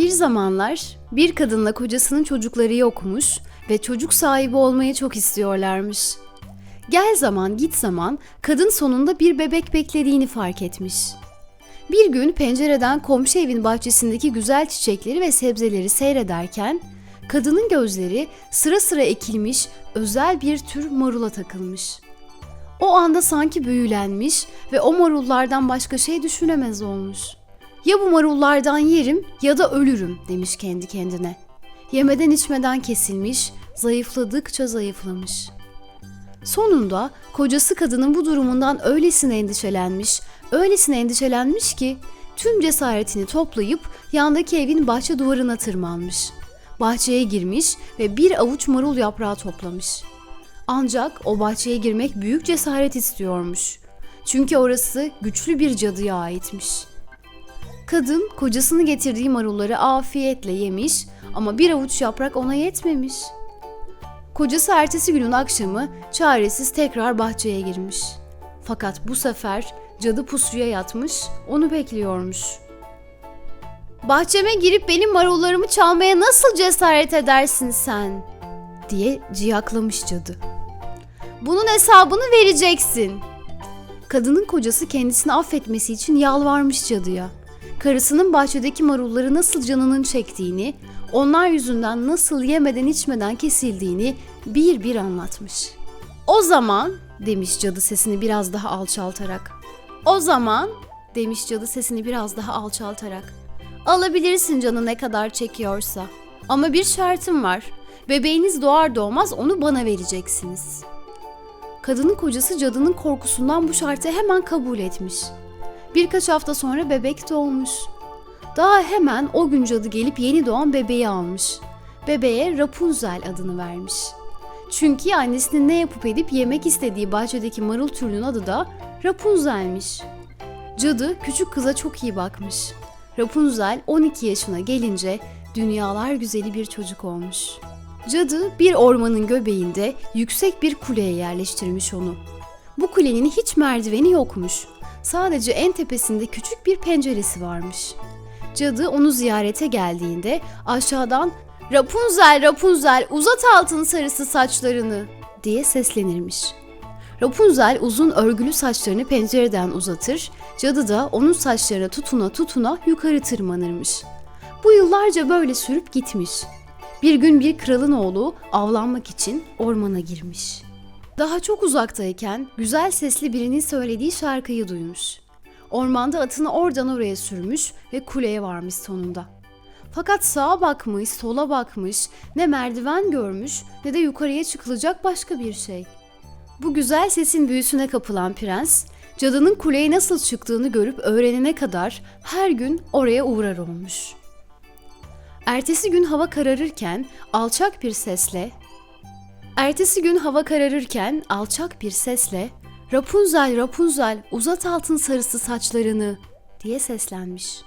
Bir zamanlar bir kadınla kocasının çocukları yokmuş ve çocuk sahibi olmayı çok istiyorlarmış. Gel zaman git zaman kadın sonunda bir bebek beklediğini fark etmiş. Bir gün pencereden komşu evin bahçesindeki güzel çiçekleri ve sebzeleri seyrederken kadının gözleri sıra sıra ekilmiş özel bir tür marula takılmış. O anda sanki büyülenmiş ve o marullardan başka şey düşünemez olmuş. Ya bu marullardan yerim ya da ölürüm demiş kendi kendine. Yemeden içmeden kesilmiş, zayıfladıkça zayıflamış. Sonunda kocası kadının bu durumundan öylesine endişelenmiş, öylesine endişelenmiş ki tüm cesaretini toplayıp yandaki evin bahçe duvarına tırmanmış. Bahçeye girmiş ve bir avuç marul yaprağı toplamış. Ancak o bahçeye girmek büyük cesaret istiyormuş. Çünkü orası güçlü bir cadıya aitmiş. Kadın kocasını getirdiği marulları afiyetle yemiş ama bir avuç yaprak ona yetmemiş. Kocası ertesi günün akşamı çaresiz tekrar bahçeye girmiş. Fakat bu sefer cadı pusuya yatmış, onu bekliyormuş. Bahçeme girip benim marullarımı çalmaya nasıl cesaret edersin sen? diye ciyaklamış cadı. Bunun hesabını vereceksin. Kadının kocası kendisini affetmesi için yalvarmış cadıya. Karısının bahçedeki marulları nasıl canının çektiğini, onlar yüzünden nasıl yemeden içmeden kesildiğini bir bir anlatmış. O zaman demiş cadı sesini biraz daha alçaltarak. O zaman demiş cadı sesini biraz daha alçaltarak. Alabilirsin canı ne kadar çekiyorsa. Ama bir şartım var. Bebeğiniz doğar doğmaz onu bana vereceksiniz. Kadının kocası cadının korkusundan bu şartı hemen kabul etmiş. Birkaç hafta sonra bebek doğmuş. Daha hemen o gün cadı gelip yeni doğan bebeği almış. Bebeğe Rapunzel adını vermiş. Çünkü annesinin ne yapıp edip yemek istediği bahçedeki marul türünün adı da Rapunzel'miş. Cadı küçük kıza çok iyi bakmış. Rapunzel 12 yaşına gelince dünyalar güzeli bir çocuk olmuş. Cadı bir ormanın göbeğinde yüksek bir kuleye yerleştirmiş onu. Bu kulenin hiç merdiveni yokmuş. Sadece en tepesinde küçük bir penceresi varmış. Cadı onu ziyarete geldiğinde aşağıdan Rapunzel Rapunzel uzat altın sarısı saçlarını diye seslenirmiş. Rapunzel uzun örgülü saçlarını pencereden uzatır, cadı da onun saçlarına tutuna tutuna yukarı tırmanırmış. Bu yıllarca böyle sürüp gitmiş. Bir gün bir kralın oğlu avlanmak için ormana girmiş. Daha çok uzaktayken güzel sesli birinin söylediği şarkıyı duymuş. Ormanda atını oradan oraya sürmüş ve kuleye varmış sonunda. Fakat sağa bakmış, sola bakmış, ne merdiven görmüş ne de yukarıya çıkılacak başka bir şey. Bu güzel sesin büyüsüne kapılan prens, cadının kuleye nasıl çıktığını görüp öğrenene kadar her gün oraya uğrar olmuş. Ertesi gün hava kararırken alçak bir sesle Ertesi gün hava kararırken alçak bir sesle Rapunzel Rapunzel uzat altın sarısı saçlarını diye seslenmiş.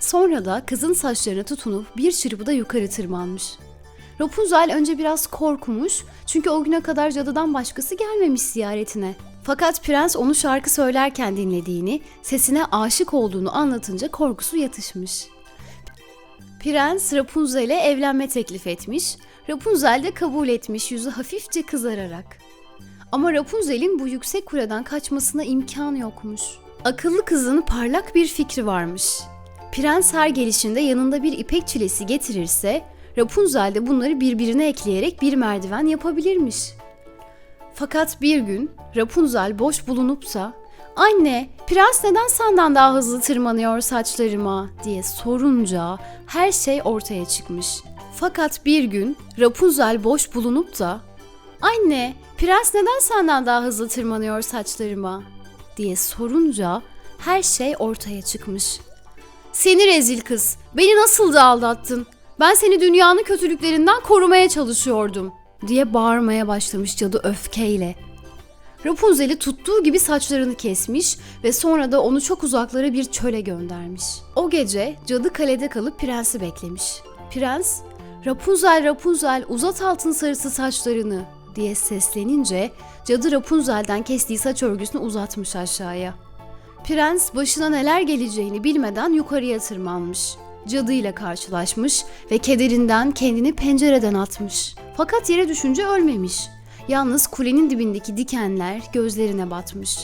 Sonra da kızın saçlarına tutunup bir çırpıda yukarı tırmanmış. Rapunzel önce biraz korkmuş çünkü o güne kadar cadıdan başkası gelmemiş ziyaretine. Fakat prens onu şarkı söylerken dinlediğini, sesine aşık olduğunu anlatınca korkusu yatışmış. Prens Rapunzel'e evlenme teklif etmiş. Rapunzel de kabul etmiş yüzü hafifçe kızararak. Ama Rapunzel'in bu yüksek kuleden kaçmasına imkan yokmuş. Akıllı kızın parlak bir fikri varmış. Prens her gelişinde yanında bir ipek çilesi getirirse Rapunzel de bunları birbirine ekleyerek bir merdiven yapabilirmiş. Fakat bir gün Rapunzel boş bulunupsa Anne, prens neden senden daha hızlı tırmanıyor saçlarıma diye sorunca her şey ortaya çıkmış. Fakat bir gün Rapunzel boş bulunup da Anne, prens neden senden daha hızlı tırmanıyor saçlarıma diye sorunca her şey ortaya çıkmış. Seni rezil kız, beni nasıl da aldattın? Ben seni dünyanın kötülüklerinden korumaya çalışıyordum diye bağırmaya başlamış cadı öfkeyle. Rapunzel'i tuttuğu gibi saçlarını kesmiş ve sonra da onu çok uzaklara bir çöle göndermiş. O gece cadı kalede kalıp prensi beklemiş. Prens, Rapunzel Rapunzel uzat altın sarısı saçlarını diye seslenince cadı Rapunzel'den kestiği saç örgüsünü uzatmış aşağıya. Prens başına neler geleceğini bilmeden yukarıya tırmanmış. cadıyla karşılaşmış ve kederinden kendini pencereden atmış. Fakat yere düşünce ölmemiş. Yalnız kulenin dibindeki dikenler gözlerine batmış.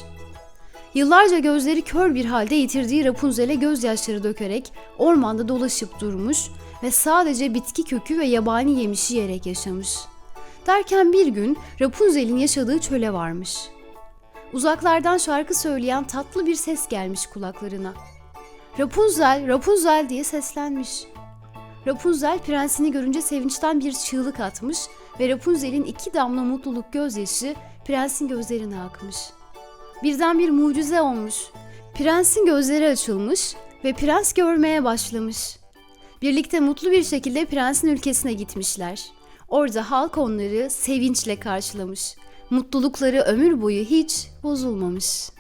Yıllarca gözleri kör bir halde yitirdiği Rapunzel'e gözyaşları dökerek ormanda dolaşıp durmuş ve sadece bitki kökü ve yabani yemişi yiyerek yaşamış. Derken bir gün Rapunzel'in yaşadığı çöle varmış. Uzaklardan şarkı söyleyen tatlı bir ses gelmiş kulaklarına. Rapunzel, Rapunzel diye seslenmiş. Rapunzel prensini görünce sevinçten bir çığlık atmış ve Rapunzel'in iki damla mutluluk gözyaşı prensin gözlerine akmış. Birden bir mucize olmuş. Prensin gözleri açılmış ve prens görmeye başlamış. Birlikte mutlu bir şekilde prensin ülkesine gitmişler. Orada halk onları sevinçle karşılamış. Mutlulukları ömür boyu hiç bozulmamış.